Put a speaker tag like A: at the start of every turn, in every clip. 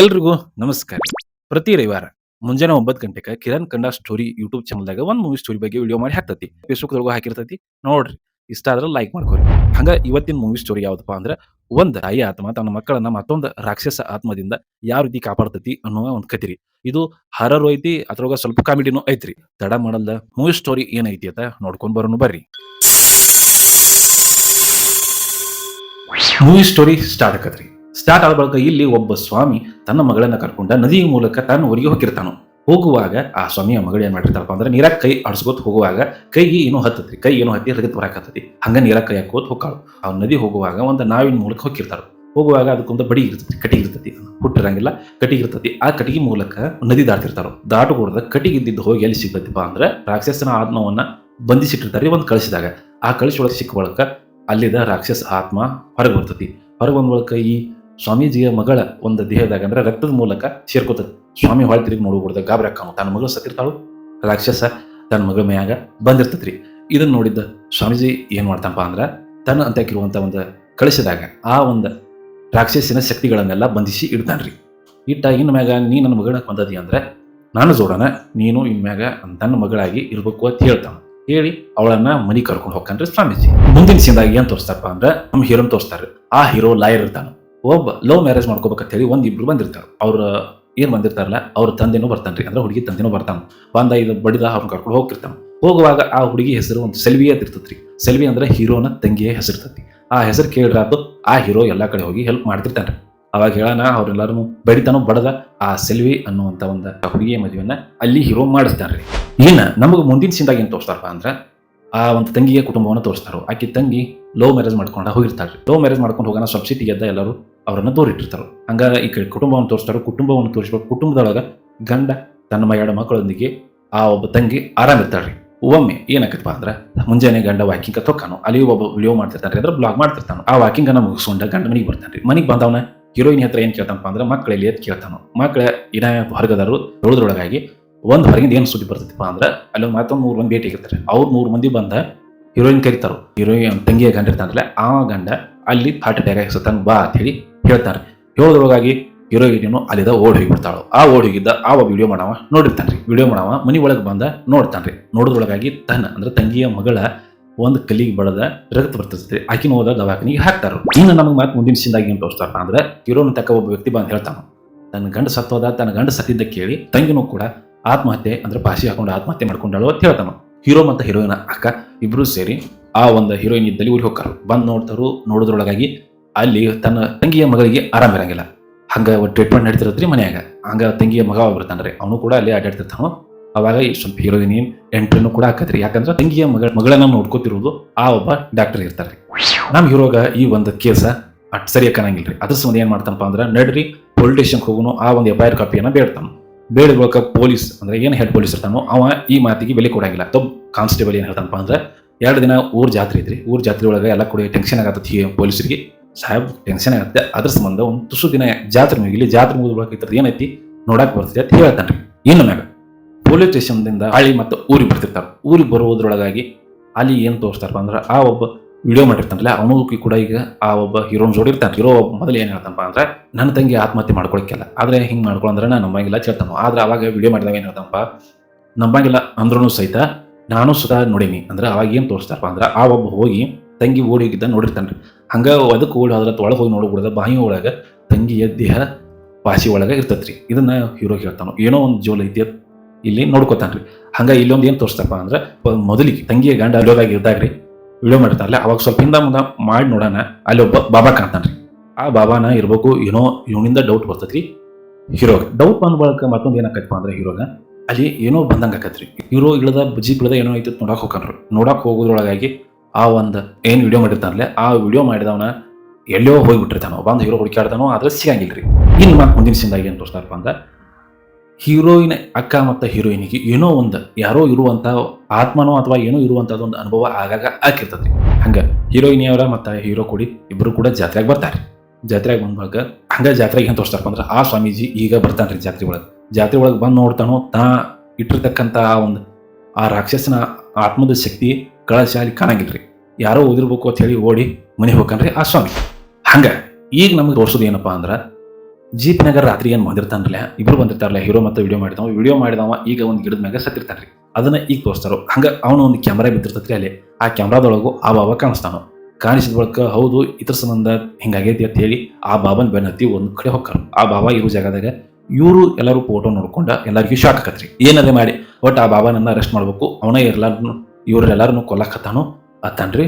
A: ಎಲ್ರಿಗೂ ನಮಸ್ಕಾರ. ಪ್ರತಿ ರವಿವಾರ ಮುಂಜಾನೆ ಒಂಬತ್ತು ಗಂಟೆಗೆ ಕಿರಣ್ ಕಂಡ ಸ್ಟೋರಿ ಯೂಟ್ಯೂಬ್ ಚಾನಲ್ದಾಗ ಒಂದು ಮೂವಿ ಸ್ಟೋರಿ ಬಗ್ಗೆ ವಿಡಿಯೋ ಮಾಡಿ ಹಾಕ್ತತಿ. ಫೇಸ್ಬುಕ್ ಒಳಗೂ ಹಾಕಿರ್ತತಿ. ನೋಡ್ರಿ, ಇಷ್ಟ ಆದ್ರೆ ಲೈಕ್ ಮಾಡ್ಕೊರಿ. ಹಂಗ ಇವತ್ತಿನ ಮೂವಿ ಸ್ಟೋರಿ ಯಾವ್ದಪ್ಪ ಅಂದ್ರೆ ಒಂದ್ ತಾಯಿ ಆತ್ಮ ತನ್ನ ಮಕ್ಕಳನ್ನ ಮತ್ತೊಂದು ರಾಕ್ಷಸ ಆತ್ಮದಿಂದ ಯಾವ ರೀತಿ ಕಾಪಾಡ್ತತಿ ಅನ್ನುವ ಒಂದ್ ಕತಿರಿ ಇದು ಹರರು ಐತಿ, ಅದ್ರೊಳಗ ಸ್ವಲ್ಪ ಕಾಮಿಡಿನೂ ಐತ್ರಿ. ತಡ ಮಾಡಲ್ದ ಮೂವಿ ಸ್ಟೋರಿ ಏನೈತಿ ಅಂತ ನೋಡ್ಕೊಂಡ್ ಬರೋನು ಬರ್ರಿ. ಮೂವಿ ಸ್ಟೋರಿ ಸ್ಟಾರ್ಟ್ ಆಕತ್ರಿ ಸ್ಟಾರ್ಟ್ ಆದ ಬಳಿಕ ಇಲ್ಲಿ ಒಬ್ಬ ಸ್ವಾಮಿ ತನ್ನ ಮಗಳನ್ನ ಕರ್ಕೊಂಡ ನದಿಯ ಮೂಲಕ ತನ್ನ ಊರಿಗೆ ಹೋಗಿರ್ತಾನು. ಹೋಗುವಾಗ ಆ ಸ್ವಾಮಿಯ ಮಗಳು ಏನ್ ಮಾಡಿರ್ತಾರಪ್ಪ ಅಂದ್ರೆ ನೀರಾಗ ಕೈ ಅಡ್ಸ್ಕೋತ ಹೋಗುವಾಗ ಕೈಗೆ ಏನೋ ಹತ್ತತಿ ಕೈ ಏನೋ ಹತ್ತಿ ರಗತ್ ಬರಾಕತ್ತತಿ ಹಂಗ ನೀರಾಗ ಕೈ ಹಾಕೋತ್ ಹೋಗಾಳು ಆ ನದಿ ಹೋಗುವಾಗ ಒಂದು ನಾವಿನ ಮೂಲಕ ಹೋಗಿರ್ತಾರ ಹೋಗುವಾಗ ಅದಕ್ಕೊಂದು ಬಡಿ ಇರ್ತೈತಿ ಕಟಿಗೆ ಇರ್ತೈತಿ. ಹುಟ್ಟಿರಂಗಿಲ್ಲ ಕಟಿಗೆ ಇರ್ತತಿ. ಆ ಕಟಿಗೆ ಮೂಲಕ ನದಿ ದಾಟ್ತಿರ್ತಾರ ದಾಟುകൂಡದ ಕಟಿಗೆ ಇದ್ದಿದ್ದು ಹೋಗಿ ಎಲ್ಲಿ ಸಿಗ್ತೈತಿಪ್ಪ ಅಂದ್ರೆ ರಾಕ್ಷಸನ ಆತ್ಮವನ್ನ ಬಂಧಿಸಿಟ್ಟಿರ್ತಾರೆ ಒಂದು ಕಳಿಸಿದಾಗ ಆ ಕಳಿಸಿ ಒಳಗೆ ಸಿಕ್ಕ ಬಳಕ ಅಲ್ಲಿದ ರಾಕ್ಷಸ ಆತ್ಮ ಹೊರಗೆ ಬರ್ತೈತಿ. ಹೊರಗೆ ಬಂದ ಬಳಕ ಈ ಸ್ವಾಮೀಜಿಯ ಮಗಳ ಒಂದು ದೇಹದಾಗ ಅಂದ್ರೆ ರಕ್ತದ ಮೂಲಕ ಸೇರ್ಕೋತದೆ. ಸ್ವಾಮಿ ಹೊಳೆ ತಿರುಗಿ ನೋಡ್ಬಿಡ್ದ ಗಾಬರಿ ಅಕ್ಕಾನು ತನ್ನ ಮಗಳು ಸತ್ತಿರ್ತಾಳು, ರಾಕ್ಷಸ ತನ್ನ ಮಗಳ ಮ್ಯಾಗ ಬಂದಿರ್ತೈತ್ರಿ. ಇದನ್ನ ನೋಡಿದ್ದ ಸ್ವಾಮೀಜಿ ಏನು ಮಾಡ್ತಾನಪ್ಪ ಅಂದ್ರ, ತನ್ನ ಅಂತಕ್ಕಿರುವಂತ ಒಂದು ಕಳಿಸಿದಾಗ ಆ ಒಂದು ರಾಕ್ಷಸಿನ ಶಕ್ತಿಗಳನ್ನೆಲ್ಲ ಬಂಧಿಸಿ ಇಡ್ತಾನ್ರಿ. ಇಟ್ಟ ಇನ್ನ ಮ್ಯಾಗ ನೀ ನನ್ನ ಮಗಳ ಬಂದದಿ ಅಂದ್ರೆ, ನಾನು ಜೋಡನ ನೀನು ಇನ್ ಮ್ಯಾಗ ತನ್ನ ಮಗಳಾಗಿ ಇರ್ಬೇಕು ಅಂತ ಹೇಳ್ತಾನ. ಹೇಳಿ ಅವಳನ್ನ ಮನಿ ಕರ್ಕೊಂಡು ಹೋಗ್ತಾನ್ರಿ ಸ್ವಾಮೀಜಿ. ಮುಂದಿನ ಸೀನ್ದಾಗ ಏನ್ ತೋರಿಸ್ತಾರಪ್ಪ ಅಂದ್ರೆ, ನಮ್ಮ ಹೀರೋನ್ ತೋರಿಸ್ತಾರೆ. ಆ ಹೀರೋ ಲಾಯರ್ ಇರ್ತಾನ. ಒಬ್ಬ ಲವ್ ಮ್ಯಾರೇಜ್ ಮಾಡ್ಕೋಬೇಕಂತ ಹೇಳಿ ಒಂದು ಇಬ್ರು ಬಂದಿರ್ತಾರೆ. ಅವ್ರ ಏನು ಬಂದಿರ್ತಾರಲ್ಲ, ಅವ್ರ ತಂದೆನೂ ರೀ ಅಂದ್ರೆ ಹುಡುಗಿ ತಂದೆನೂ ಬರ್ತಾನೆ. ಬಂದ ಇದು ಬಡಿದ ಅವ್ರನ್ನ ಕರ್ಕೊಂಡು ಹೋಗ್ತಿರ್ತಾನೆ. ಹೋಗುವಾಗ ಆ ಹುಡುಗಿ ಹೆಸರು ಒಂದು ಸೆಲ್ವಿ ಅಂತ ರೀ ಸೆಲ್ವಿ ಅಂದ್ರೆ ಹೀರೋನ ತಂಗಿಯ ಹೆಸರು ಇರ್ತೈತಿ ಆ ಹೆಸರು ಕೇಳಿರಾತು ಆ ಹೀರೋ ಎಲ್ಲ ಕಡೆ ಹೋಗಿ ಹೆಲ್ಪ್ ಮಾಡ್ತಿರ್ತಾನೆ ಅವಾಗ ಹೇಳೋಣ ಅವ್ರೆಲ್ಲರೂ ಬಡಿತಾನೋ ಬಡದ ಆ ಸೆಲ್ವಿ ಅನ್ನುವಂಥ ಒಂದು ಹುಡುಗಿಯ ಮದುವೆಯನ್ನ ಅಲ್ಲಿ ಹೀರೋ ಮಾಡಿಸ್ತಾನ್ರಿ. ಇನ್ನು ನಮಗೆ ಮುಂದಿನ ಸಿಂದಾಗ ಏನು ತೋರಿಸ್ತಾರಪ್ಪ ಅಂದ್ರೆ, ಆ ಒಂದು ತಂಗಿಯ ಕುಟುಂಬವನ್ನು ತೋರಿಸ್ತಾರೋ. ಆಕೆ ತಂಗಿ ಲವ್ ಮ್ಯಾರೇಜ್ ಮಾಡ್ಕೊಂಡ ಹೋಗಿರ್ತಾರೆ ಲವ್ ಮ್ಯಾರೇಜ್ ಮಾಡ್ಕೊಂಡು ಹೋಗೋಣ ಸಬ್ಸಿಡಿ ಗೆದ್ದ ಎಲ್ಲರೂ ಅವರನ್ನ ತೋರಿಟ್ಟಿರ್ತಾರೆ ಹಂಗ ಈ ಕಡೆ ಕುಟುಂಬವನ್ನು ತೋರಿಸ್ತಾರೆ. ಕುಟುಂಬವನ್ನು ತೋರಿಸ್ಬೇಕು ಕುಟುಂಬದೊಳಗ ಗಂಡ, ತನ್ನ ಎರಡು ಮಕ್ಕಳೊಂದಿಗೆ ಆ ಒಬ್ಬ ತಂಗಿ ಆರಾಮಿರ್ತಾಳ್ರಿ ಒಮ್ಮೆ ಏನಾಗತ್ತಪ್ಪ ಅಂದ್ರೆ, ಮುಂಜಾನೆ ಗಂಡ ವಾಕಿಂಗ್ ತೊಕ್ಕಾನು. ಅಲ್ಲಿ ಒಬ್ಬ ವಿಡಿಯೋ ಮಾಡ್ತಿರ್ತಾನೆ ಅಂದ್ರೆ ಬ್ಲಾಗ್ ಮಾಡ್ತಿರ್ತಾನೆ. ಆ ವಾಕಿಂಗ್ ಅನ್ನ ಮುಗಿಸ್ಕೊಂಡ ಗಂಡ ಮನೆಗೆ ರೀ. ಮನೆಗೆ ಬಂದವನ ಹೀರೋಯಿನ್ ಹತ್ರ ಏನ್ ಕೇಳ್ತಾನಪ್ಪ ಅಂದ್ರೆ, ಮಕ್ಕಳಲ್ಲಿ ಎತ್ ಕೇಳ್ತಾನು. ಮಕ್ಕಳ ಇನ್ನ ಹೊರಗದಾರು ಉಳಿದ್ರೊಳಗಾಗಿ ಒಂದು ಹೊರಗಿಂದ ಏನು ಸುದ್ದಿ ಬರ್ತೈತಿಪ್ಪ ಅಂದ್ರೆ, ಅಲ್ಲಿ ಮತ್ತೊಂದು ಮೂರು ಮಂದಿ ಭೇಟಿ ಆಗಿರ್ತಾರೆ. ಅವ್ರು ಮೂರು ಮಂದಿ ಬಂದ ಹೀರೋಯಿನ್ ಕರಿತಾರು. ಹೀರೋಯಿನ್ ತಂಗಿಯ ಗಂಡ ಇರ್ತಾನಲ್ಲ, ಆ ಗಂಡ ಅಲ್ಲಿ ಹಾರ್ಟ್ ಅಟ್ಯಾಕ್ ಆಗಿರ್ತಾನ, ಬಾ ಅಂತ ಹೇಳಿ ಹೇಳ್ತಾರೆ. ಹೇಳೋದ್ರೊಳಗಾಗಿ ಹೀರೋಯಿನ್ ಅಲ್ಲಿದ ಓಡ್ ಹೋಗಿಬಿಡ್ತಾಳು. ಆ ಓಡ್ ಹೋಗಿದ್ದ ಆ ಒಬ್ಬ ವಿಡಿಯೋ ಮಾಡವ ನೋಡಿರ್ತಾನ್ರಿ. ವಿಡಿಯೋ ಮಾಡವ, ಮನೆ ಒಳಗೆ ಬಂದ ನೋಡ್ತಾನ್ರಿ. ನೋಡೋದ್ರೊಳಗಾಗಿ ತನ್ನ, ಅಂದ್ರೆ ತಂಗಿಯ ಮಗಳ ಒಂದು ಕಲಿಗೆ ಬಡದ ರಕ್ತ ಬರ್ತೈತಿ. ಆಕಿನ ಹೋದ ದವಾಖಾನಿಗೆ ಹಾಕ್ತಾರ. ಇನ್ನು ನಮಗೆ ಮತ್ತೆ ಮುಂದಿನ ಸಿಂದಾಗಿ ಏನು ತೋರಿಸ್ತಾರಪ್ಪ ಅಂದ್ರೆ ಹೀರೋನ ತಕ್ಕ ಒಬ್ಬ ವ್ಯಕ್ತಿ ಬಂದು ಹೇಳ್ತಾನ. ತನ್ನ ಗಂಡ ಸತ್ತೋದ, ತನ್ನ ಗಂಡ ಸತ್ತಿದ್ದ ಕೇಳಿ ತಂಗಿನೂ ಕೂಡ ಆತ್ಮಹತ್ಯೆ, ಅಂದ್ರೆ ಪಾಸಿ ಹಾಕೊಂಡು ಆತ್ಮಹತ್ಯೆ ಮಾಡ್ಕೊಂಡಳು ಅಂತ ಹೇಳ್ತಾನ. ಹೀರೋ ಮತ್ತು ಹೀರೋಯಿನ ಅಕ್ಕ ಇಬ್ರು ಸೇರಿ ಆ ಒಂದು ಹೀರೋಯಿನ್ ಇದ್ದಲ್ಲಿ ಊರಿಗೆ ಹೋಗ್ತಾರ. ಬಂದು ನೋಡ್ತಾರು, ನೋಡೋದ್ರೊಳಗಾಗಿ ಅಲ್ಲಿ ತನ್ನ ತಂಗಿಯ ಮಗಳಿಗೆ ಆರಾಮಿರಂಗಿಲ್ಲ ಹಂಗ ಟ್ರೀಟ್ಮೆಂಟ್ ನಡೀತಿರತ್ರಿ ಮನ್ಯಾಗ. ಹಂಗ ತಂಗಿಯ ಮಗ ರೀ ಅವನು ಕೂಡ ಅಲ್ಲಿ ಅಡ್ಡಾಡ್ತಿರ್ತಾನು ಅವಾಗ ಸ್ವಲ್ಪ ಹೀರೋಯಿನ್ ಎಂಟ್ರಿನೂ ಕೂಡ ಹಾಕತ್ರಿ. ಯಾಕಂದ್ರೆ ತಂಗಿಯ ಮಗಳ ಮಗಳನ್ನ ನೋಡ್ಕೋತಿರೋದು ಆ ಒಬ್ಬ ಡಾಕ್ಟರ್ ಇರ್ತಾರೆ ನಮ್ಮ ಹೀರೋಗ ಈ ಒಂದು ಕೇಸ ಅಟ್ ಸರಿ ರೀ ಅದ್ರ ಸಂಬಂಧ ಏನ್ ಮಾಡ್ತಾನಪ್ಪ ಅಂದ್ರೆ ನಡ್ರಿ ಪೊಲೀಸ್ ಸ್ಟೇಷನ್ಗೆ ಹೋಗುನು ಆ ಒಂದು ಎಫ್ ಐ ಆರ್ ಕಾಪಿಯನ್ನ ಬೇಡ್ತಾನ. ಬೇಡ ಪೊಲೀಸ್ ಅಂದ್ರೆ ಏನ್ ಹೆಡ್ ಪೊಲೀಸ್ ಇರ್ತಾನೋ ಅವ ಈ ಮಾತಿಗೆ ಬೆಲೆ ಕೊಡಂಗಿಲ್ಲ. ತಬ್ ಕಾನ್ಸ್ಟೇಬಲ್ ಏನ್ ಹೇಳ್ತಾನಪ್ಪ ಅಂದ್ರೆ, ಎರಡು ದಿನ ಊರ್ ಜಾತ್ರೆ ಐತ್ರಿ. ಊರ್ ಜಾತ್ರೆ ಒಳಗೆ ಎಲ್ಲ ಕೂಡ ಟೆನ್ಷನ್ ಆಗತ್ತತಿ ಪೊಲೀಸರಿಗೆ ಸಾಹೇಬ್ ಟೆನ್ಷನ್ ಆಗುತ್ತೆ ಅದ್ರ ಸಂಬಂಧ ಒಂದು ತುಸು ದಿನ ಜಾತ್ರೆ ಮುಗಿಲಿ, ಜಾತ್ರೆ ಮುಗಿದ ಬಳಿಕ ಏನೈತಿ ನೋಡಕ್ ಬರ್ತೈತಿ ಅಂತ ಹೇಳ್ತಾನೆ ಇನ್ನು ಮ್ಯಾಗ ಪೊಲೀಸ್ ಸ್ಟೇಷನ್ದಿಂದ ಹಳ್ಳಿ ಮತ್ತು ಊರಿಗೆ ಬರ್ತಿರ್ತಾರ. ಊರಿಗೆ ಬರುವುದ್ರೊಳಗಾಗಿ ಅಲ್ಲಿ ಏನು ತೋರಿಸ್ತಾರಪ್ಪ ಅಂದ್ರೆ ಆ ಒಬ್ಬ ವಿಡಿಯೋ ಮಾಡಿರ್ತಾನಲ್ಲ ಅವನು ಕೂಡ ಈಗ ಆ ಒಬ್ಬ ಹೀರೋನ್ ಜೋಡಿ ಇರ್ತಾನೆ ಹೀರೋ ಮೊದಲು ಏನು ಹೇಳ್ತಾನಪ್ಪ ಅಂದ್ರೆ, ನನ್ನ ತಂಗಿ ಆತ್ಮಹತ್ಯೆ ಮಾಡ್ಕೊಳಕ್ಕೆಲ್ಲ. ಆದ್ರೆ ಹಿಂಗ್ ಮಾಡ್ಕೊಳಂದ್ರೆ ನಾನು ನಂಬಂಗಿಲ್ಲ ಹೇಳ್ತಾನು ಆದ್ರೆ ಅವಾಗ ವಿಡಿಯೋ ಮಾಡಿದಾಗ ಏನು ಹೇಳ್ತಾನಪ್ಪ, ನಂಬಂಗಿಲ್ಲ ಅಂದ್ರೂ ಸಹಿತ ನಾನು ಸುಧಾ ನೋಡೀನಿ. ಅಂದ್ರೆ ಅವಾಗ ಏನು ತೋರಿಸ್ತಾರಪ್ಪ ಅಂದ್ರೆ ಆ ಒಬ್ಬ ಹೋಗಿ ತಂಗಿ ಓಡಿ ಹೋಗಿದ್ದ ನೋಡಿರ್ತಾನ್ರಿ ಹಂಗ ಅದಕ್ಕೆ ಓಡಿ ಹೋದ್ರೆ ಒಳಗೆ ಹೋಗಿ ನೋಡಿಬಿಡ್ದ ಬಾಯಿ ಒಳಗೆ ತಂಗಿಯ ದೇಹ ಪಾಸಿ ಒಳಗೆ ಇರ್ತೈತೆ ರೀ. ಇದನ್ನ ಹೀರೋ ಹೇಳ್ತಾನೋ, ಏನೋ ಒಂದು ಜೋಲ ಇದೆಯ ಇಲ್ಲಿ ನೋಡ್ಕೊತಾನೆ ರೀ ಹಂಗ ಇಲ್ಲೊಂದು ಏನು ತೋರಿಸ್ತಪ್ಪ ಅಂದ್ರೆ ಮೊದಲಿಗೆ ತಂಗಿಯ ಗಂಡ ಅಲ್ಲೋದಾಗಿ ಇದ್ದಾಗ ರೀ, ವಿಡಿಯೋ ಮಾಡ್ತಾರಲ್ಲ ಅವಾಗ ಸ್ವಲ್ಪ ಹಿಂದೆ ಮುಂದೆ ಮಾಡಿ ನೋಡೋಣ, ಅಲ್ಲಿ ಒಬ್ಬ ಬಾಬಾ ಕಾಣ್ತಾನೆ ರೀ ಆ ಬಾಬಾನ ಇರ್ಬೇಕು, ಏನೋ ಇವನಿಂದ ಡೌಟ್ ಬರ್ತೈತ್ರಿ ಹೀರೋಗೆ. ಡೌಟ್ ಬಂದ ಬಳಿಕ ಮತ್ತೊಂದು ಏನಾಕೈತಪ್ಪ ಅಂದ್ರೆ ಹೀರೋಗ, ಅಲ್ಲಿ ಏನೋ ಬಂದಂಗ ಆಕತ್ರಿ. ಹೀರೋ ಇಳದ ಬುಜಿ ಬಿಳದ ಏನೋ ಐತಿ ನೋಡಕ್ ಹೋಗ್ರು ನೋಡಕ್ ಹೋಗೋದ್ರೊಳಗಾಗಿ ಆ ಒಂದು ಏನು ವಿಡಿಯೋ ಮಾಡಿರ್ತಾನಲ್ಲ, ಆ ವಿಡಿಯೋ ಮಾಡಿದವನ ಎಲ್ಲೋ ಹೋಗಿಬಿಟ್ಟಿರ್ತಾನೋ ಬಂದು ಹೀರೋ ಹುಡುಕಾಡ್ತಾನೋ ಆದ್ರೆ ರೀ ಇನ್ನು ಮತ್ತೆ ಮುಂದಿನ ಸಿಂದಾಗ ಏನು ತೋರಿಸ್ತಾರಪ್ಪ ಅಂದ್ರೆ ಹೀರೋಯಿನ್ ಅಕ್ಕ ಮತ್ತು ಹೀರೋಯಿನಿಗೆ ಏನೋ ಒಂದು, ಯಾರೋ ಇರುವಂಥ ಆತ್ಮನೋ ಅಥವಾ ಏನೋ ಇರುವಂಥದ್ದು ಒಂದು ಅನುಭವ ಆಗಾಗ ಆಗಿರ್ತದ್ರಿ ಹಂಗೆ ಹೀರೋಯಿನಿಯವರ ಮತ್ತು ಹೀರೋ ಕೂಡಿ ಇಬ್ಬರು ಕೂಡ ಜಾತ್ರೆಗೆ ಬರ್ತಾರೆ ಜಾತ್ರೆಗೆ ಬಂದಾಗ ಹಂಗೆ ಜಾತ್ರೆಗೆ ಏನು ತೋರಿಸ್ತಾರಪ್ಪ ಅಂದ್ರೆ, ಆ ಸ್ವಾಮೀಜಿ ಈಗ ಬರ್ತಾನೆ ರೀ ಜಾತ್ರೆ ಒಳಗೆ. ಜಾತ್ರೆ ಒಳಗೆ ಬಂದು ನೋಡ್ತಾನೋ ತಾ ಇಟ್ಟಿರ್ತಕ್ಕಂಥ ಆ ಒಂದು, ಆ ರಾಕ್ಷಸನ ಆತ್ಮದ ಶಕ್ತಿ ಕಳಶ ಅಲ್ಲಿ ಕಾಣಂಗಿಲ್ರಿ. ಯಾರೋ ಓದಿರ್ಬೇಕು ಅಂತ ಹೇಳಿ ಓಡಿ ಮನೆ ಹೋಗ್ಕನ್ರಿ ಆ ಸ್ವಾಮಿ, ಹಂಗ ಈಗ ನಮಗೆ ತೋರ್ಸೋದು ಏನಪ್ಪಾ ಅಂದ್ರ ನಗರ ರಾತ್ರಿ ಏನು ಬಂದಿರ್ತಾನಲ್ಲ ಇಬ್ರು ಬಂದಿರ್ತಾರಲ್ಲ, ಹೀರೋ ಮತ್ತೆ ವಿಡಿಯೋ ಮಾಡಿದವ ವಿಡಿಯೋ ಮಾಡಿದವ ಈಗ ಒಂದು ಗಿಡದ ಮ್ಯಾಗ ಸತ್ತಿರ್ತಾನ್ರಿ. ಅದನ್ನ ಈಗ ತೋರಿಸ್ತಾರೋ, ಹಂಗ ಅವನು ಒಂದು ಕ್ಯಾಮ್ರಾ ಬಿದ್ದಿರ್ತೈತ್ರಿ ಅಲ್ಲಿ, ಆ ಕ್ಯಾಮ್ರಾದೊಳಗು ಆ ಬಾಬಾ ಕಾಣಿಸ್ತಾನ. ಕಾಣಿಸಿದ ಬಳಿಕ, ಹೌದು ಇತರ ಸಂಬಂಧ ಹಿಂಗಾಗೈತಿ ಅಂತ ಹೇಳಿ ಆ ಬಾಬನ್ ಬೆನ್ನತ್ತಿ ಒಂದು ಕಡೆ ಹೋಗ್ತಾರ. ಆ ಬಾಬಾ ಇರೋ ಜಾಗದಾಗ ಇವರು ಎಲ್ಲರೂ ಫೋಟೋ ನೋಡ್ಕೊಂಡು ಎಲ್ಲರಿಗೂ ಶಾಕ್ ಆಕತ್ರಿ ಏನದೇ ಮಾಡಿ, ಒಟ್ಟು ಆ ಬಾಬಾನನ್ನ ಅರೆಸ್ಟ್ ಮಾಡ್ಬೇಕು, ಅವನೇ ಎಲ್ಲಾರನು ಇವ್ರೆಲ್ಲಾರನು ಕೊಲ್ಲಕತ್ತಾನು? ಅತ್ತಾನ್ರಿ,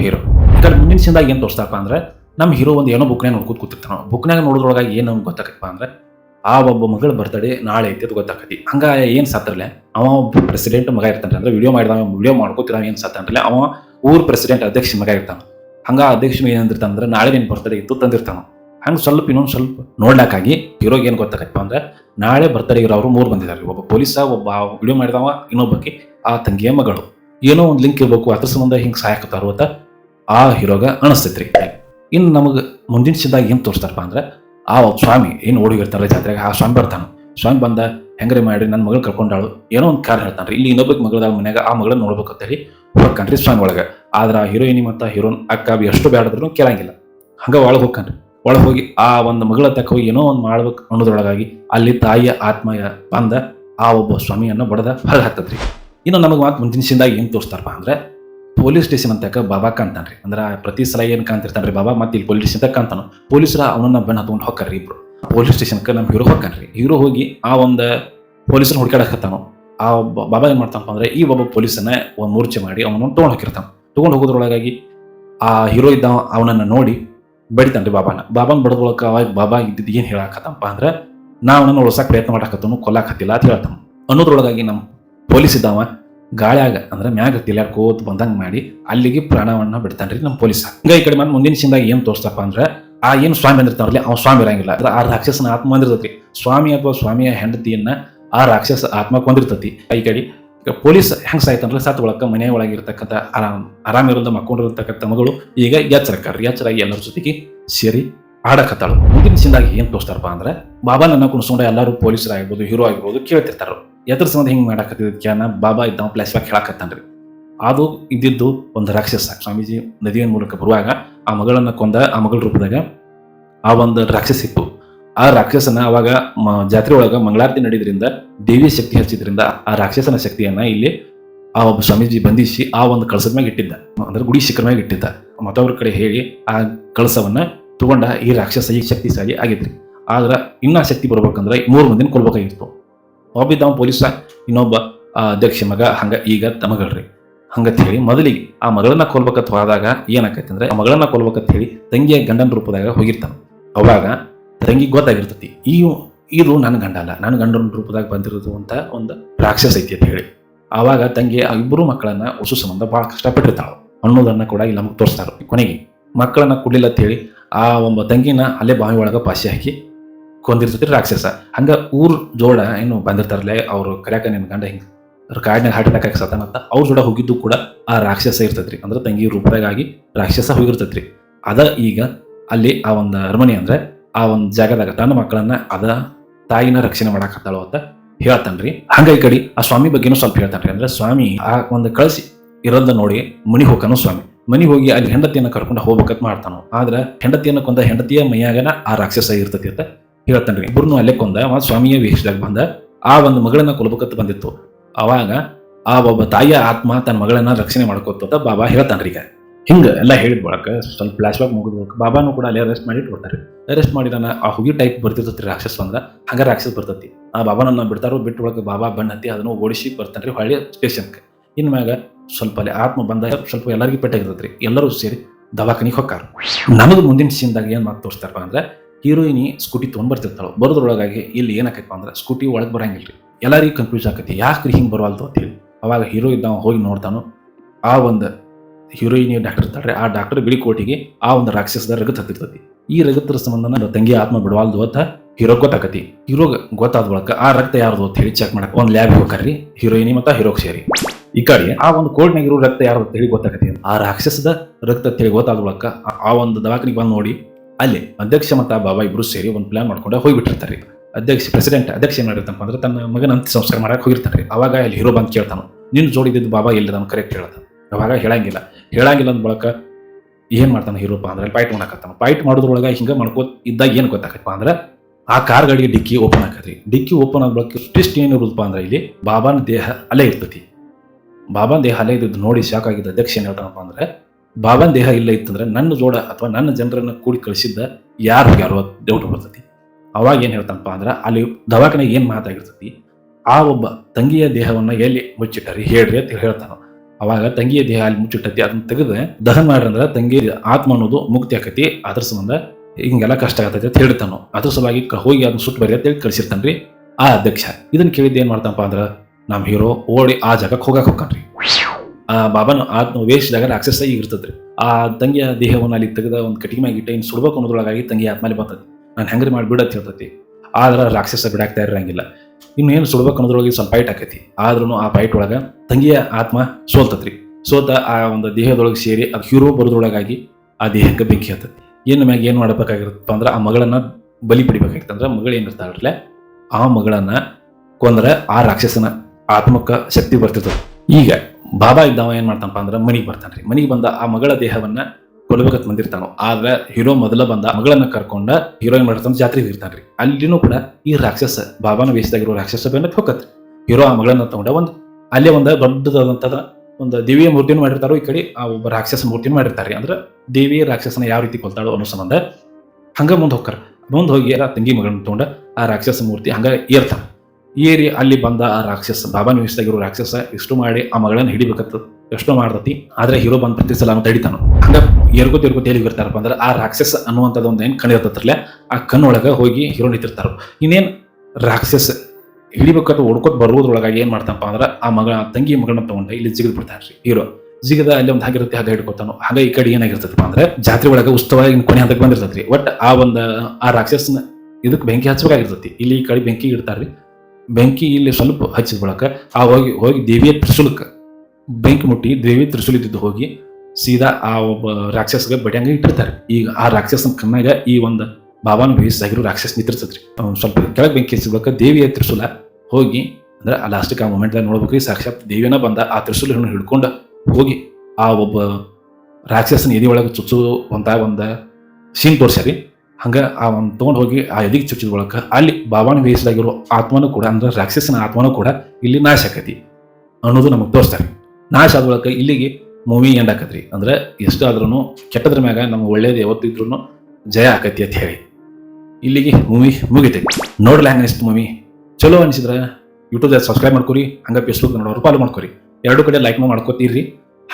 A: ಹೀರೋ. ಯಾಕಂದ್ರೆ ಮುಂದಿನ ಸಿಂದಾಗ ಏನು ತೋರಿಸ್ತಾರಪ್ಪ ಅಂದ್ರೆ ನಮ್ಮ ಹೀರೋ ಒಂದು ಏನೋ ಬುಕ್ನಾಗ ನೋಡ್ಕೊತ ಕೂತಿರ್ತಾನ. ಬುಕ್ನಾಗ ನೋಡಿದ್ರೊಳಗೆ ಏನು ಗೊತ್ತಾಗತ್ತಪ್ಪ ಅಂದ್ರೆ, ಆ ಒಬ್ಬ ಮಗಳ ಬರ್ತಡೆ ನಾಳೆ ಐತಿ ಅದು ಗೊತ್ತಾಕತಿ. ಹಂಗ ಏನು ಸತ್ತರ್ಲೆ ಅವ ಒಬ್ಬ ಪ್ರೆಸಿಡೆಂಟ್ ಮಗ ಇರ್ತಾನೆ ಅಂದ್ರೆ ವಿಡಿಯೋ ಮಾಡಿದ ವಿಡಿಯೋ ಮಾಡ್ಕೋತಿರ ಏನು ಸತ್ತನ್ರಲ್ಲ ಅವ ಊರ್ ಪ್ರೆಸಿಡೆಂಟ್ ಅಧ್ಯಕ್ಷ ಮಗ ಇರ್ತಾನೆ. ಹಂಗ ಅಧ್ಯಕ್ಷ ಏನಂದಿರ್ತಾನೆ ಅಂದ್ರೆ, ನಾಳೆ ನಿನ್ನ ಬರ್ತಡೆ ಇತ್ತು ತಂದಿರ್ತಾನ. ಹಂಗ ಸ್ವಲ್ಪ ಇನ್ನೊಂದು ಸ್ವಲ್ಪ ನೋಡ್ಲಾಕಾಗಿ ಹೀರೋಗೆ ಏನು ಗೊತ್ತಾಗತ್ತಪ್ಪ ಅಂದ್ರೆ, ನಾಳೆ ಬರ್ತಡೇ ಇರೋರು ಮೂರು ಬಂದಿದ್ದಾರೆ ಒಬ್ಬ ಪೊಲೀಸ ಒಬ್ಬ ವಿಡಿಯೋ ಮಾಡಿದವ ಇನ್ನೊಬ್ಬಕ್ಕೆ ಆ ತಂಗಿಯ ಮಗಳು. ಏನೋ ಒಂದು ಲಿಂಕ್ ಇರ್ಬೇಕು, ಅದ್ರ ಸಂಬಂಧ ಹಿಂಗೆ ಸಹಾಯಕತ್ತಾರು ಅಂತ ಆ ಹೀರೋಗ ಅನಿಸ್ತೈತ್ರಿ. ಇನ್ನು ನಮಗೆ ಮುಂದಿನ ಸಿದ್ದಾಗ ಏನು ತೋರಿಸ್ತಾರಪ್ಪ ಅಂದ್ರೆ, ಆ ಒಬ್ಬ ಸ್ವಾಮಿ, ಏನು ಓಡಿಗಿರ್ತಾರೆ ಜಾತ್ರೆಗೆ, ಆ ಸ್ವಾಮಿ ಬರ್ತಾನೆ. ಸ್ವಾಮಿ ಬಂದ, ಹೆಂಗ್ರಿ ಮಾಡಿ ನನ್ನ ಮಗಳು ಕರ್ಕೊಂಡಾಳು. ಏನೋ ಒಂದು ಕಾರಣ ಹೇಳ್ತಾನ್ರಿ. ಇಲ್ಲಿ ಇನ್ನೊಬ್ಬಕ್ಕೆ ಮಗಳದಾಗ ಮನ್ಯಾಗ, ಆ ಮಗಳನ್ನ ನೋಡ್ಬೇಕು ಅಂತೇಳಿ ಹೋಗ್ಕನ್ರಿ ಸ್ವಾಮಿ ಒಳಗೆ. ಆದ್ರೆ ಆ ಹೀರೋಯಿನಿ ಮತ್ತು ಹೀರೋನ್ ಅಕ್ಕ ಎಷ್ಟು ಬೇಡದ್ರು ಕೇಳಂಗಿಲ್ಲ. ಹಂಗೆ ಒಳಗೆ ಹೋಗ್ಕನ್ರಿ ಒಳಗೆ ಹೋಗಿ ಆ ಒಂದು ಮಗಳ ತಕ್ಕ ಹೋಗಿ ಏನೋ ಒಂದು ಮಾಡ್ಬೇಕು ಅನ್ನೋದ್ರೊಳಗಾಗಿ ಅಲ್ಲಿ ತಾಯಿಯ ಆತ್ಮ ಬಂದ ಆ ಒಬ್ಬ ಸ್ವಾಮಿಯನ್ನ ಬಡದ ಹೊರಗೆ ಹತ್ತದ್ರಿ ಇನ್ನು ನಮಗೆ ಮಾತು ಮುಂದಿನ ಸಿಂದಾಗಿ ಏನು ತೋರಿಸ್ತಾರಪ್ಪ ಅಂದ್ರೆ ಪೊಲೀಸ್ ಸ್ಟೇಷನ್ ಅಂತಕ ಬಾಬಾ ಕಾಣ್ತಾನೆ ರೀ ಅಂದ್ರೆ ಪ್ರತಿ ಸಲ ಏನು ಕಾಣ್ತಿರ್ತಾನೆ ರೀ ಬಾಬಾ, ಮತ್ತೆ ಇಲ್ಲಿ ಪೊಲೀಸ್ ಸ್ಟೇಷನ್ ಕಾಣ್ತಾನ. ಪೊಲೀಸರ ಅವನನ್ನ ಬೆನ್ನ ಹತ್ಕೊಂಡು ಹೋಗ್ರಿ ಇಬ್ರು. ಪೊಲೀಸ್ ಸ್ಟೇಷನ್ಗೆ ನಮ್ಮ ಹೀರೋ ಹೋಗ್ತಾನ್ರಿ ಹೀರೋ ಹೋಗಿ ಆ ಒಂದು ಪೊಲೀಸನ್ನ ಹುಡ್ಕಾಡಕತ್ತಾನು ಆ ಬಾಬಾ ಏನು ಮಾಡ್ತಾನಪ್ಪ ಅಂದ್ರೆ ಈ ಒಬ್ಬ ಪೊಲೀಸನ್ನ ಒಂದು ಮೂರ್ಛೆ ಮಾಡಿ ಅವನನ್ನು ತೊಗೊಂಡು ಹೋಗಿರ್ತಾನೆ ತೊಗೊಂಡು ಹೋಗೋದ್ರೊಳಗಾಗಿ ಆ ಹೀರೋ ಇದ್ದ ಅವನನ್ನ ನೋಡಿ ಬಡಿತಾನ್ರಿ ಬಾಬಾನ. ಬಾಬಾನ ಬಡದೊಳಕ ಅವಾಗ ಬಾಬಾ ಇದ್ದಿದ್ದು ಏನು ಹೇಳಕತ್ತಪ್ಪ ಅಂದ್ರೆ ನಾ ಅವನನ್ನು ಉಳ್ಸಕ್ ಪ್ರಯತ್ನ ಮಾಡಕತ್ತನು ಕೊಲ್ಲಾಕತ್ತಿಲ್ಲ ಅಂತ ಹೇಳ್ತಾನೆ. ಅನ್ನೋದ್ರೊಳಗಾಗಿ ನಮ್ಮ ಪೊಲೀಸ್ ಇದ್ದಾವ ಗಾಳ್ಯಾಗ ಅಂದ್ರೆ ಮ್ಯಾಗ ತಿಳ್ಯಾಕೋತ್ ಬಂದಂಗೆ ಮಾಡಿ ಅಲ್ಲಿಗೆ ಪ್ರಾಣವನ್ನ ಬಿಡ್ತಾನ್ರಿ ನಮ್ಮ ಪೊಲೀಸ್. ಹಂಗ ಈ ಕಡೆ ಮನ್ ಮುಂದಿನ ಸಿಂದಾಗ ಏನ್ ತೋರಿಸ್ತಪ್ಪ ಅಂದ್ರೆ, ಆ ಏನು ಸ್ವಾಮಿ ಅಂದಿರ್ತಾವ್ರಲ್ಲಿ ಅವ್ ಸ್ವಾಮಿ ಇರಂಗಿಲ್ಲ. ಅಂದ್ರೆ ಆ ರಾಕ್ಷಸನ ಆತ್ಮ ಅಂದಿರ್ತೈತಿ. ಸ್ವಾಮಿ ಅಥವಾ ಸ್ವಾಮಿಯ ಹೆಂಡತಿಯನ್ನ ಆ ರಾಕ್ಷಸ ಆತ್ಮ ಕೊಂದಿರ್ತತಿ. ಈ ಕಡೆ ಪೊಲೀಸ್ ಹೆಂಗ್ ಸಾಯ್ತಂದ್ರೆ ಸತ್ ಒಳಕ ಮನೆ ಒಳಗಿರ್ತಕ್ಕಂಥ ಆರಾಮ್ ಆರಾಮ್ ಇರೋದ ಮಕ್ಕೊಂಡಿರ್ತಕ್ಕಂಥ ಮಗಳು ಈಗ ಎಚ್ಚರಕ್ಕಾರ್ರಿ ಎಚ್ಚರಾಗಿ ಎಲ್ಲರ ಜೊತೆಗೆ ಸೇರಿ ಆಡಕತ್ತಾಳು. ಮುಂದಿನ ಸಿಂದಾಗ ಏನ್ ತೋರಿಸ್ತಾರಪ್ಪ ಅಂದ್ರೆ ಬಾಬಾನನ್ನ ಕುಣಿಸ್ಕೊಂಡ ಎಲ್ಲರೂ ಪೊಲೀಸರಾಗಿರ್ಬೋದು, ಹೀರೋ ಆಗಿರ್ಬೋದು ಕೇಳ್ತಿರ್ತಾರ ಎದ್ರ ಸಂಬಂಧ ಹಿಂಗೆ ಮಾಡಕತ್ತಿದ್ಕ್ಯಾನ ಬಾಬಾ ಇದ್ದಾವ ಫ್ಲಾಶ್ ಬ್ಯಾಕ್ ಹೇಳಾಕತ್ತಾನ್ರಿ. ಅದು ಇದ್ದಿದ್ದು ಒಂದು ರಾಕ್ಷಸ. ಸ್ವಾಮೀಜಿ ನದಿಯ ಮೂಲಕ ಬರುವಾಗ ಆ ಮಗಳನ್ನ ಕೊಂದ ಆ ಮಗಳ ರೂಪದಾಗ ಆ ಒಂದು ರಾಕ್ಷಸ ಇತ್ತು. ಆ ರಾಕ್ಷಸನ ಅವಾಗ ಜಾತ್ರೆ ಒಳಗ ಮಂಗಳಾರತಿ ನಡೆಯೋದ್ರಿಂದ, ದೇವಿಯ ಶಕ್ತಿ ಹಚ್ಚಿದ್ರಿಂದ ಆ ರಾಕ್ಷಸನ ಶಕ್ತಿಯನ್ನ ಇಲ್ಲಿ ಆ ಒಬ್ಬ ಸ್ವಾಮೀಜಿ ಬಂಧಿಸಿ ಆ ಒಂದು ಕಳಸದ ಮ್ಯಾಗ ಇಟ್ಟಿದ್ದ. ಅಂದ್ರೆ ಗುಡಿ ಶಿಖರ ಮ್ಯಾಗ ಇಟ್ಟಿದ್ದ. ಮತ್ತೊಬ್ಬರ ಕಡೆ ಹೇಳಿ ಆ ಕಳಸವನ್ನ ತಗೊಂಡ ಈ ರಾಕ್ಷಸ ಈ ಶಕ್ತಿಶಾಲಿ ಆಗಿದ್ರಿ. ಆದ್ರೆ ಇನ್ನ ಶಕ್ತಿ ಬರ್ಬೇಕಂದ್ರೆ ಮೂರು ಮಂದಿನ ಕೊಲ್ಬೇಕಾಗಿತ್ತು ಒಬ್ಬಿದ್ದ ಇದ್ದ ಪೊಲೀಸ ಇನ್ನೊಬ್ಬ ಅಧ್ಯಕ್ಷ ಮಗ, ಹಂಗ ಈಗ ತಮಗಳ್ರಿ ಹಂಗತ್ ಹೇಳಿ ಮೊದಲಿಗೆ ಆ ಮಗಳನ್ನ ಕೊಲ್ಬೇಕತ್ ಹೋದಾಗ ಏನಾಕೈತೆ ಅಂದ್ರೆ ಆ ಮಗಳನ್ನ ಕೊಲ್ಬೇಕಂತ ಹೇಳಿ ತಂಗಿಯ ಗಂಡನ ರೂಪದಾಗ ಹೋಗಿರ್ತಾನ. ಅವಾಗ ತಂಗಿ ಗೊತ್ತಾಗಿರ್ತತಿ, ಈ ಇದು ನನ್ನ ಗಂಡ ಅಲ್ಲ ನನ್ನ ಗಂಡನ ರೂಪದಾಗ ಬಂದಿರೋದು ಅಂತ ಒಂದು ರಾಕ್ಷಸ ಐತಿ ಅಂತ ಹೇಳಿ. ಆವಾಗ ತಂಗಿ ಆ ಇಬ್ಬರು ಮಕ್ಕಳನ್ನ ಹೊಸು ಸಂಬಂಧ ಬಹಳ ಕಷ್ಟಪಟ್ಟಿರ್ತಾಳ. ಅನ್ನೋದನ್ನ ಕೂಡ ಇಲ್ಲಿ ನಮಗೆ ತೋರಿಸ್ತಾರ ಕೊನೆಗೆ. ಮಕ್ಕಳನ್ನ ಕೊಡ್ಲಿಲ್ಲ ಅಂತ ಹೇಳಿ ಆ ಒಬ್ಬ ತಂಗಿನ ಅಲ್ಲೇ ಬಾವಿ ಒಳಗೆ ಪಾಸಿ ಹಾಕಿ ಕೊಂದಿರ್ತೈತಿ ರಾಕ್ಷಸ. ಹಂಗ ಊರ್ ಜೋಡ ಏನು ಬಂದಿರ್ತಾರಲ್ಲ, ಅವ್ರು ಕರ್ಯಾಕ ಗಂಡ ಹಿಂಗ ಕಾಡಿನಾಗ ಹಾರ್ಟ್ ಅಟ್ಯಾಕ್ ಆಗಿ ಸತ್ತಾನಂತ ಅವ್ರ ಜೋಡ ಹೋಗಿದ್ದು ಕೂಡ ಆ ರಾಕ್ಷಸ ಇರ್ತೈತ್ರಿ. ಅಂದ್ರೆ ತಂಗಿ ರೂಪದಾಗಿ ರಾಕ್ಷಸ ಹೋಗಿರ್ತೈತ್ರಿ. ಅದ ಈಗ ಅಲ್ಲಿ ಆ ಒಂದು ಅರಮನೆ ಅಂದ್ರೆ ಆ ಒಂದು ಜಾಗದಾಗ ತನ್ನ ಮಕ್ಕಳನ್ನ ಅದ ತಾಯಿನ ರಕ್ಷಣೆ ಮಾಡಾಕತ್ತಾಳು ಅಂತ ಹೇಳ್ತಾನ್ರಿ. ಹಂಗ ಈ ಕಡೆ ಆ ಸ್ವಾಮಿ ಬಗ್ಗೆನೂ ಸ್ವಲ್ಪ ಹೇಳ್ತಾನ್ರಿ. ಅಂದ್ರೆ ಸ್ವಾಮಿ ಆ ಒಂದು ಕಳಿಸಿ ಇರೋದ ನೋಡಿ ಮಣಿ ಹೋಗನು ಸ್ವಾಮಿ. ಮನಿ ಹೋಗಿ ಅಲ್ಲಿ ಹೆಂಡತಿಯನ್ನ ಕರ್ಕೊಂಡು ಹೋಗ್ಬೇಕಂತ ಮಾಡ್ತಾನು. ಆದ್ರೆ ಹೆಂಡತಿಯನ್ನ ಕೊಂದ ಹೆಂಡತಿಯ ಮೈಯಾಗನ ಆ ರಾಕ್ಷಸ ಇರ್ತೈತಿ ಅಂತ ಹೇಳ್ತಾನ್ರಿ ಇಬ್ಬರನ್ನು ಅಲ್ಲೇ ಕೊಂದ, ಅವ ಸ್ವಾಮಿಯ ವೇಷದಾಗ ಬಂದ. ಆ ಒಂದು ಮಗಳನ್ನ ಕೊಲ್ಬೇಕಂತ ಬಂದಿತ್ತು. ಅವಾಗ ಆ ಒಬ್ಬ ತಾಯಿಯ ಆತ್ಮ ತನ್ನ ಮಗಳನ್ನ ರಕ್ಷಣೆ ಮಾಡ್ಕೋತ ಬಾಬಾ ಹೇಳ್ತಾನ್ರಿ ಈಗ. ಹಿಂಗ ಎಲ್ಲ ಹೇಳಿದ ಬಳಕ ಸ್ವಲ್ಪ ಫ್ಲಾಶ್ ಬ್ಯಾಕ್ ಮುಗಿದ ಬಾಬಾನು ಕೂಡ ಅಲ್ಲಿ ಅರೆಸ್ಟ್ ಮಾಡಿ ಕೊಡ್ತಾರೆ. ಅರೆಸ್ಟ್ ಮಾಡಿದಾನ ಆ ಹುಗಿ ಟೈಪ್ ಬರ್ತಿರ್ತೈತಿ ರಾಕ್ಷಸ ಅಂದ್ರ, ಹಂಗ ರಾಕ್ಷಸ್ ಬರ್ತೈತಿ. ಆ ಬಾಬಾನನ್ನ ಬಿಡ್ತಾರೋ ಬಿಟ್ಟು ಒಳಗೆ ಬಾಬಾ ಬಣ್ಣ ಹತ್ತಿ ಅದನ್ನು ಓಡಿಸಿ ಬರ್ತಾನ್ರಿ ಹೊಳ್ಳಿ ಸ್ಟೇಷನ್ಗೆ ಇನ್ ಮ್ಯಾಗ ಸ್ವಲ್ಪ ಅಲ್ಲಿ ಆತ್ಮ ಬಂದಾಗ ಸ್ವಲ್ಪ ಎಲ್ಲರಿಗೂ ಪೆಟ್ಟಾಗಿರ್ತೈತ್ರಿ. ಎಲ್ಲರೂ ಸೇರಿ ದವಾಖಾನಿಗೆ ಹೊಕ್ಕಾರ. ನಮಗೆ ಮುಂದಿನ ಸೀನ್ದಾಗ ಏನು ಮಾತು ತೋರಿಸ್ತಾರಪ್ಪ ಅಂದ್ರೆ ಹೀರೋಯಿನಿ ಸ್ಕೂಟಿ ತೊಗೊಂಡ್ ಬರ್ತಿರ್ತಾಳ ಬರೋದ್ರೊಳಗಾಗಿ ಇಲ್ಲಿ ಏನಾಕೈತಪ್ಪ ಅಂದ್ರೆ ಸ್ಕೂಟಿ ಒಳಗೆ ಬರಂಗಿಲ್ರಿ. ಎಲ್ಲರಿಗೂ ಕನ್ಫ್ಯೂಸ್ ಆಕತಿ, ಯಾಕ್ರಿ ಹಿಂಗೆ ಬರವಲ್ದು ಅಂತೇಳಿ ಅವಾಗ ಹೀರೋ ಇದ್ದಾವ ಹೋಗಿ ನೋಡ್ತಾನು, ಆ ಒಂದು ಹೀರೋಯಿನಿ ಡಾಕ್ಟರ್ ಇರ್ತಾಳೆ ಆ ಡಾಕ್ಟರ್ ಬಿಳಿ ಕೋಟಿಗೆ ಆ ಒಂದು ರಾಕ್ಷಸದ ರಗತ್ ಹತ್ತಿರ್ತೈತಿ. ಈ ರಗತರ ಸಂಬಂಧನ ತಂಗಿ ಆತ್ಮ ಬಿಡವಾಲ್ದು ಅಂತ ಹೀರೋ ಗೊತ್ತಾಕತಿ. ಹೀರೋಗ ಗೊತ್ತಾದ ಬಳಕ ಆ ರಕ್ತ ಯಾರ್ದು ಅಂತ ಹೇಳಿ ಚೆಕ್ ಮಾಡಕ್ ಒಂದು ಲ್ಯಾಬ್ ಹೋಗ್ರಿ ಹೀರೋಯಿನಿ ಮತ್ತು ಹೀರೋಗ್ ಸೇರಿ. ಈ ಕಡೆ ಆ ಒಂದು ಕೋಡ್ನಾಗ ಇರೋ ರಕ್ತ ಯಾರು ಅಂತ ಹೇಳಿ ಗೊತ್ತಾಕತಿ. ಆ ರಾಕ್ಷಸದ ರಕ್ತ ಹೇಳಿ ಗೊತ್ತಾದ ಬಳಕ ಆ ಒಂದು ದವಾಖಾನಿಗೆ ಬಂದು ನೋಡಿ ಅಲ್ಲಿ ಅಧ್ಯಕ್ಷ ಮತ್ತು ಆ ಬಾಬಾ ಇಬ್ಬರು ಸೇರಿ ಒಂದು ಪ್ಲಾನ್ ಮಾಡ್ಕೊಂಡು ಹೋಗಿಬಿಟ್ಟಿರ್ತಾರೆ. ಅಧ್ಯಕ್ಷ ಪ್ರೆಸಿಡೆಂಟ್ ಅಧ್ಯಕ್ಷ ಏನು ಮಾಡಿರ್ತಪ್ಪ ಅಂದ್ರೆ ತನ್ನ ಮಗನ ಅಂತ್ಯ ಸಂಸ್ಕಾರ ಮಾಡಕ್ಕೆ ಹೋಗಿರ್ತಾನೆ ಅವಾಗ ಅಲ್ಲಿ ಹೀರೋ ಬಂದು ನಿನ್ನ ಜೋಡಿ ಜೋಡಿದ್ದು ಬಾಬಾ ನಾನು ಕರೆಕ್ಟ್ ಹೇಳ್ತಾನ ಅವಾಗ ಹೇಳಂಗಿಲ್ಲ. ಹೇಳಂಗಿಲ್ಲ ಅಂದ ಬಳಕ ಏನು ಮಾಡ್ತಾನೆ ಹೀರೋಪ್ಪ ಅಂದ್ರೆ ಫೈಟ್ ಮಾಡಕತ್ತಾನ. ಫೈಟ್ ಮಾಡೋದ್ರೊಳಗೆ ಹಿಂಗೆ ಮಾಡ್ಕೋತ ಇದ್ದಾಗ ಏನು ಗೊತ್ತಾಗತ್ತಪ್ಪ ಅಂದ್ರೆ ಆ ಕಾರ್ ಗಾಡಿಗೆ ಡಿಕ್ಕಿ ಓಪನ್ ಆಕತ್ರಿ ಡಿಕ್ಕಿ ಓಪನ್ ಆದ ಬಳಿಕ ಟ್ವಿಸ್ಟ್ ಇರೋದಪ್ಪ ಅಂದ್ರೆ ಇಲ್ಲಿ ಬಾಬಾನ ದೇಹ ಅಲ್ಲೇ ಇರ್ತತಿ. ಬಾಬಾನ ದೇಹ ಅಲ್ಲೇ ಇದ್ದು ನೋಡಿ ಶಾಕ್ ಆಗಿದ್ದ ಅಧ್ಯಕ್ಷ ಏನು ಹೇಳ್ತಾನಪ್ಪ ಅಂದ್ರೆ ಬಾಬಾನ ದೇಹ ಇಲ್ಲ ಇತ್ತಂದ್ರೆ ನನ್ನ ಜೋಡ ಅಥವಾ ನನ್ನ ಜನರನ್ನು ಕೂಡಿ ಕಳಿಸಿದ್ದ ಯಾರು ಯಾರೋ ಡೌಟ್ ಬರ್ತೈತಿ? ಅವಾಗ ಏನು ಹೇಳ್ತಾನಪ್ಪ ಅಂದ್ರೆ ಅಲ್ಲಿ ದವಾಖಾನೆ ಏನು ಮಾತಾಗಿರ್ತೈತಿ? ಆ ಒಬ್ಬ ತಂಗಿಯ ದೇಹವನ್ನ ಎಲ್ಲಿ ಮುಚ್ಚಿಟ್ಟಾರಿ? ಹೇಳ್ರಿ ಅಂತ ಹೇಳ್ತಾನ. ಅವಾಗ ತಂಗಿಯ ದೇಹ ಅಲ್ಲಿ ಮುಚ್ಚಿಟ್ಟತಿ ಅದನ್ನ ತೆಗೆದ್ರೆ ದಹನ ಮಾಡ್ರಿ ಅಂದ್ರೆ ತಂಗಿ ಆತ್ಮ ಅನ್ನೋದು ಮುಕ್ತಿ ಆಕತಿ, ಅದ್ರ ಸಂಬಂಧ ಹಿಂಗೆಲ್ಲ ಕಷ್ಟ ಆಗತೈತಿ ಅಂತ ಹೇಳ್ತಾನು. ಅದ್ರ ಸಲುವಾಗಿ ಹೋಗಿ ಅದನ್ನ ಸುಟ್ಟು ಬರೀ ಅಂತ ಹೇಳಿ ಕಳಿಸಿರ್ತಾನ್ರಿ ಆ ಅಧ್ಯಕ್ಷ. ಇದನ್ನ ಕೇಳಿದ್ದು ಏನು ಮಾಡ್ತಾನಪ್ಪ ಅಂದ್ರೆ ನಮ್ಮ ಹೀರೋ ಓಡಿ ಆ ಜಾಗಕ್ಕೆ ಹೋಗಕ್ ಹೋಗ್ತಾನ್ರಿ. ಆ ಬಾಬಾನ ಆತ್ಮ ವೇಷದಾಗ ರಾಕ್ಷಸ ಈಗ ಇರ್ತದ್ರಿ. ಆ ತಂಗಿಯ ದೇಹವನ್ನು ಅಲ್ಲಿ ತೆಗೆದ ಒಂದು ಕಟಿಗೆ ಮ್ಯಾಗ ಇಟ್ಟ ಇನ್ನು ಸುಡ್ಬೇಕು ಅನ್ನೋದ್ರೊಳಗಾಗಿ ತಂಗಿ ಆತ್ಮಲ್ಲಿ ಬರ್ತದೆ. ನಾನು ಹೆಂಗ್ರಿ ಮಾಡಿ ಬಿಡತ್ ಹೇಳ್ತೈತಿ. ಆದ್ರ ರಾಕ್ಷಸ ಬಿಡಾಕ್ತಾ ಇರಂಗಿಲ್ಲ ಇನ್ನೇನು ಸುಡ್ಬೇಕು ಅನ್ನೋದ್ರೊಳಗೆ ಸ್ವಲ್ಪ ಫೈಟ್ ಆಕೈತಿ. ಆದ್ರೂ ಆ ಫೈಟ್ ಒಳಗೆ ತಂಗಿಯ ಆತ್ಮ ಸೋಲ್ತತ್ರಿ ಸೋತ ಆ ಒಂದು ದೇಹದೊಳಗೆ ಸೇರಿ ಅದು ಹೀರೋ ಬರೋದ್ರೊಳಗಾಗಿ ಆ ದೇಹಕ್ಕೆ ಬೆಂಕಿ ಹತ್ತತಿ ಏನು ಮ್ಯಾಗ ಏನು ಮಾಡ್ಬೇಕಾಗಿರುತ್ತಪ್ಪ ಅಂದ್ರೆ ಆ ಮಗಳನ್ನ ಬಲಿ ಅಂದ್ರೆ ಮಗಳು ಏನಿರ್ತಾಳ್ರಲ್ಲ ಆ ಮಗಳನ್ನ ಕೊಂದ್ರೆ ಆ ರಾಕ್ಷಸನ ಆತ್ಮಕ್ಕ ಶಕ್ತಿ ಬರ್ತಿರ್ತದೆ. ಈಗ ಬಾಬಾ ಇದ್ದಾವ ಏನು ಮಾಡ್ತಾನಪ್ಪ ಅಂದ್ರೆ ಮನಿಗೆ ರೀ. ಮನಿಗೆ ಬಂದ ಆ ಮಗಳ ದೇಹವನ್ನ ಕೊಲ್ಬೇಕಂತ ಬಂದಿರ್ತಾನೋ, ಆದ್ರೆ ಹೀರೋ ಮೊದಲ ಬಂದ ಮಗಳನ್ನ ಕರ್ಕೊಂಡ ಹೀರೋ ಏನ್ ಮಾಡ್ತಾನ ಜಾತ್ರೆಗೆ ಇರ್ತಾನ್ರಿ ಅಲ್ಲಿನೂ ಕೂಡ ಈ ರಾಕ್ಷಸ, ಬಾಬಾನ ವೇಷದಾಗಿರೋ ರಾಕ್ಷಸ ಬೆನ್ನ ಹೋಗತ್. ಹೀರೋ ಆ ಮಗಳನ್ನ ತಗೊಂಡ ಒಂದು ಅಲ್ಲೇ ಒಂದು ದೊಡ್ಡದಾದಂಥದ ಒಂದು ದೇವಿಯ ಮೂರ್ತಿಯನ್ನು ಮಾಡಿರ್ತಾರೋ ಈ ಕಡೆ, ಆ ಒಬ್ಬ ರಾಕ್ಷಸ ಮೂರ್ತಿಯನ್ನು ಮಾಡಿರ್ತಾರೆ ಅಂದ್ರೆ ದೇವಿ ರಾಕ್ಷಸನ ಯಾವ ರೀತಿ ಕೊಲ್ತಾಳೋ ಅನ್ನೋ ಸಂಬಂಧ ಹಂಗ ಮುಂದೆ ಹೋಗ್ತಾರ. ಮುಂದೆ ಹೋಗಿ ತಂಗಿ ಮಗಳನ್ನ ತಗೊಂಡ ಆ ರಾಕ್ಷಸ ಮೂರ್ತಿ ಹಂಗ ಏರ್ತಾನ. ಏರಿ ಅಲ್ಲಿ ಬಂದ ಆ ರಾಕ್ಷಸ, ಬಾಬಾನ ವೇಷದಾಗಿರೋ ರಾಕ್ಷಸ ಇಷ್ಟು ಮಾಡಿ ಆ ಮಗಳನ್ನ ಹಿಡಿಬೇಕತ್ತ ಎಷ್ಟೋ ಮಾಡ್ತತಿ. ಆದ್ರೆ ಹೀರೋ ಬಂದ್ ಪ್ರತಿ ಸಲ ತಡಿತಾನು ಹಂಗ ಎರ್ಗೋ ತಿರ್ಗೋ ತೇಲಿ ಇರ್ತಾರಪ್ಪ ಅಂದ್ರೆ ಆ ರಾಕ್ಷಸ ಅನ್ನುವಂಥದ್ದು ಒಂದು ಏನು ಕಣ್ಣು ಇರ್ತತ್ರಲ್ಲ ಆ ಕಣ್ಣೊಳಗ ಹೋಗಿ ಹೀರೋ ನಿಂತಿರ್ತಾರ. ಇನ್ನೇನು ರಾಕ್ಷಸ ಹಿಡಿಬೇಕಂತ ಓಡ್ಕೋತ ಬರುವುದ್ರೊಳಗ ಏನ್ ಮಾಡ್ತಾನಪ್ಪ ಅಂದ್ರೆ ಆ ಮಗ ತಂಗಿ ಮಗಳನ್ನ ತಗೊಂಡ ಇಲ್ಲಿ ಜಿಗಿದ್ ಬಿಡ್ತಾನ್ರಿ ಹೀರೋ. ಜಿಗದ ಅಲ್ಲಿ ಒಂದು ಹಾಗಿರುತ್ತೆ ಹಾಗೆ ಹಿಡ್ಕೊತಾನು. ಹಾಗೆ ಈ ಕಡೆ ಏನಾಗಿರ್ತದಪ್ಪ ಅಂದ್ರೆ ಜಾತ್ರೆ ಒಳಗೆ ಉತ್ಸವ ಕೊನೆ ಹಂತಕ್ಕೆ ಬಂದಿರ್ತತ್ರಿ. ಒಟ್ ಆ ಒಂದು, ಆ ರಾಕ್ಷಸನ ಇದಕ್ಕೆ ಬೆಂಕಿ ಹಚ್ಚಬೇಕಾಗಿರ್ತೈತಿ ಇಲ್ಲಿ ಈ ಕಡೆ ಬೆಂಕಿ ಇಡ್ತಾರ್ರಿ. ಬೆಂಕಿ ಇಲ್ಲಿ ಸ್ವಲ್ಪ ಹಚ್ಚಿದ ಬಳಕ ಆ ಹೋಗಿ ಹೋಗಿ ದೇವಿಯ ತ್ರಿಶೂಲಕ್ಕೆ ಬೆಂಕಿ ಮುಟ್ಟಿ ದೇವಿ ತ್ರಿಶೂಲಿದ್ದು ಹೋಗಿ ಸೀದಾ ಆ ಒಬ್ಬ ರಾಕ್ಷಸಗೆ ಬಡಿಯಂಗ ಇಟ್ಟಿರ್ತಾರೆ. ಈಗ ಆ ರಾಕ್ಷಸನ ಕಣ್ಣಾಗ ಈ ಒಂದು ಬಾಬಾನ ವಯಸ್ಸಾಗಿರೋ ರಾಕ್ಷಸ ನಿಂತಿರ್ತದ್ರಿ. ಸ್ವಲ್ಪ ಕೆಳಗೆ ಬೆಂಕಿ ಹಚ್ಚಿದ ದೇವಿಯ ತ್ರಿಶೂಲ ಹೋಗಿ, ಅಂದ್ರೆ ಆ ಲಾಸ್ಟಿಗೆ ಆ ಮೊಮೆಂಟ್ದಾಗ ನೋಡ್ಬೇಕು ಸಾಕ್ಷಾತ್ ದೇವಿನ ಬಂದ ಆ ತ್ರಿಶೂಲವನ್ನು ಹಿಡ್ಕೊಂಡು ಹೋಗಿ ಆ ಒಬ್ಬ ರಾಕ್ಷಸನ ಎದಿ ಒಳಗೆ ಚುಚ್ಚುವಂತ ಒಂದು ಸೀನ್ ತೋರ್ಸ್ಯಾರಿ. ಹಂಗ ಒಂದು ತೊಗೊಂಡು ಹೋಗಿ ಆ ಎದಿಗೆ ಚುಚ್ಚಿದ ಒಳಕ ಅಲ್ಲಿ ಬಾಬಾನ ವೇಷದಾಗಿರೋ ಆತ್ಮನೂ ಕೂಡ ಅಂದ್ರೆ ರಾಕ್ಷಸನ ಆತ್ಮನೂ ಕೂಡ ಇಲ್ಲಿ ನಾಶ ಆಕತಿ ಅನ್ನೋದು ನಮಗೆ ತೋರಿಸ್ತಾರೆ. ನಾಶ ಆದ ಒಳಕ ಇಲ್ಲಿಗೆ ಮೂವಿ ಎಂಡ್ ಆಕತ್ರಿ. ಅಂದ್ರೆ ಎಷ್ಟಾದ್ರೂ ಕೆಟ್ಟದ್ರ ಮ್ಯಾಗ ನಮ್ಗೆ ಒಳ್ಳೇದು ಯಾವತ್ತಿದ್ರು ಜಯ ಆಕತಿ ಅಂತ ಹೇಳಿ. ಇಲ್ಲಿಗೆ ಮೂವಿ ಮುಗಿತೈತಿ. ನೋಡಲ್ಲ ಹೆಂಗ ಅನಿಸ್ತು ಮೂವಿ ಚಲೋ ಅನಿಸಿದ್ರೆ? ಯೂಟ್ಯೂಬ್ದಾಗ ಸಬ್ಸ್ಕ್ರೈಬ್ ಮಾಡ್ಕೊರಿ, ಹಂಗ ಫೇಸ್ಬುಕ್ ನೋಡೋರು ಫಾಲೋ ಮಾಡ್ಕೊರಿ. ಎರಡು ಕಡೆ ಲೈಕ್ ಮಾಡ್ಕೋತೀರಿ.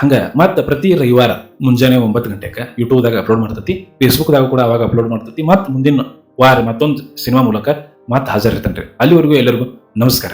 A: ಹಂಗ ಮತ್ತೆ ಪ್ರತಿ ರವಿವಾರ ಮುಂಜಾನೆ ಒಂಬತ್ತು ಗಂಟೆಗೆ ಯೂಟ್ಯೂಬ್ದಾಗ ಅಪ್ಲೋಡ್ ಮಾಡ್ತತಿ ಫೇಸ್ಬುಕ್ದಾಗ ಕೂಡ ಅವಾಗ ಅಪ್ಲೋಡ್ ಮಾಡ್ತತಿ, ಮತ್ತೆ ಮುಂದಿನ ವಾರ ಮತ್ತೊಂದು ಸಿನಿಮಾ ಮೂಲಕ ಮತ್ತೆ ರೀ ಅಲ್ಲಿವರೆಗೂ ಎಲ್ಲರಿಗೂ ನಮಸ್ಕಾರ.